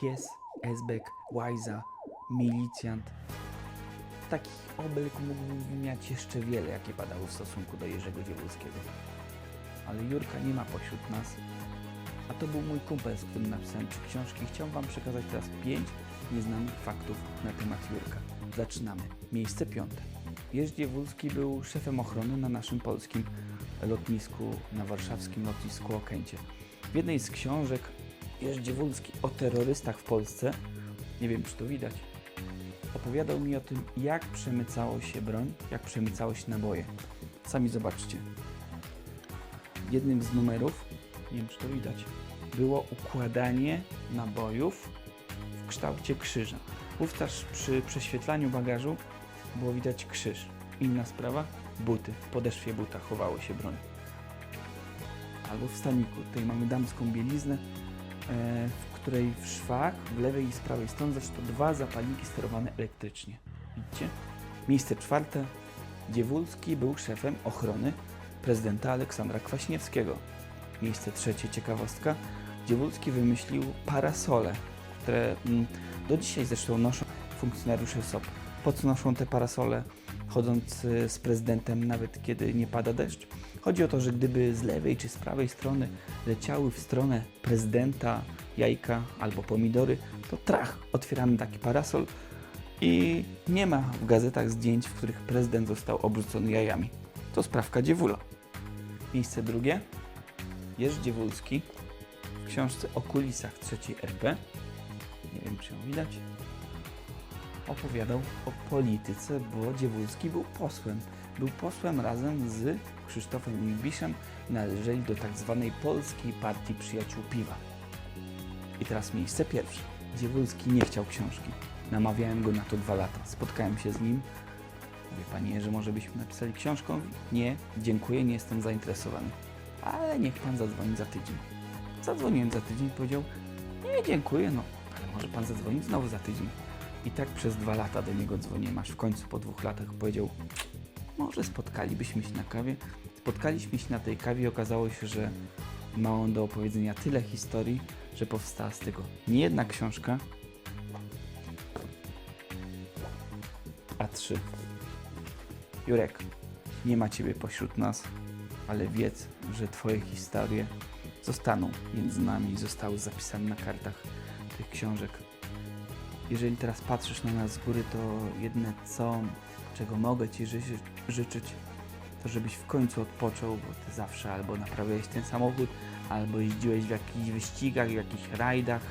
pies, esbek, łajza, milicjant. Takich obelg mógłbym wymieniać jeszcze wiele, jakie padały w stosunku do Jerzego Dziewulskiego. Ale Jurka nie ma pośród nas, a to był mój kumpel, z którym napisałem trzy książki. Chciałem Wam przekazać teraz pięć nieznanych faktów na temat Jurka. Zaczynamy. Miejsce piąte. Jerzy Dziewulski był szefem ochrony na naszym polskim lotnisku, na warszawskim lotnisku Okęcie. W jednej z książek Jerzy Dziewulski o terrorystach w Polsce, nie wiem czy to widać, opowiadał mi o tym, jak przemycało się broń, jak przemycało się naboje. Sami zobaczcie. Jednym z numerów, nie wiem czy to widać, było układanie nabojów w kształcie krzyża. Wówczas przy prześwietlaniu bagażu było widać krzyż. Inna sprawa, buty. W podeszwie buta chowało się broń. Albo w staniku. Tutaj mamy damską bieliznę, w której w szwach w lewej i z prawej strony zaś to dwa zapalniki sterowane elektrycznie. Widzicie? Miejsce czwarte. Dziewulski był szefem ochrony prezydenta Aleksandra Kwaśniewskiego. Miejsce trzecie, ciekawostka. Dziewulski wymyślił parasole, które mm, do dzisiaj zresztą noszą funkcjonariusze SOP. Po co noszą te parasole, chodząc y, z prezydentem, nawet kiedy nie pada deszcz? Chodzi o to, że gdyby z lewej czy z prawej strony leciały w stronę prezydenta jajka albo pomidory, to trach, otwieramy taki parasol i nie ma w gazetach zdjęć, w których prezydent został obrzucony jajami. To sprawka Dziewula. Miejsce drugie. Jerzy Dziewulski w książce o kulisach trzeciej RP, nie wiem czy ją widać, opowiadał o polityce, bo Dziewulski był posłem. Był posłem razem z Krzysztofem Libiszem, należeli do tak zwanej Polskiej Partii Przyjaciół Piwa. I teraz miejsce pierwsze. Dziewulski nie chciał książki. Namawiałem go na to dwa lata. Spotkałem się z nim. Mówię, panie Jerzy, może byśmy napisali książkę? Nie, dziękuję, nie jestem zainteresowany. Ale niech pan zadzwoni za tydzień. Zadzwoniłem za tydzień, powiedział, nie, dziękuję, no, ale może pan zadzwonić znowu za tydzień. I tak przez dwa lata do niego dzwoniłem, aż w końcu po dwóch latach powiedział, może spotkalibyśmy się na kawie. Spotkaliśmy się na tej kawie i okazało się, że ma on do opowiedzenia tyle historii, że powstała z tego nie jedna książka, a trzy. Jurek, nie ma Ciebie pośród nas, ale wiedz, że Twoje historie zostaną między nami i zostały zapisane na kartach tych książek. Jeżeli teraz patrzysz na nas z góry, to jedne co, czego mogę Ci ży życzyć, to żebyś w końcu odpoczął, bo Ty zawsze albo naprawiałeś ten samochód, albo jeździłeś w jakichś wyścigach, w jakichś rajdach,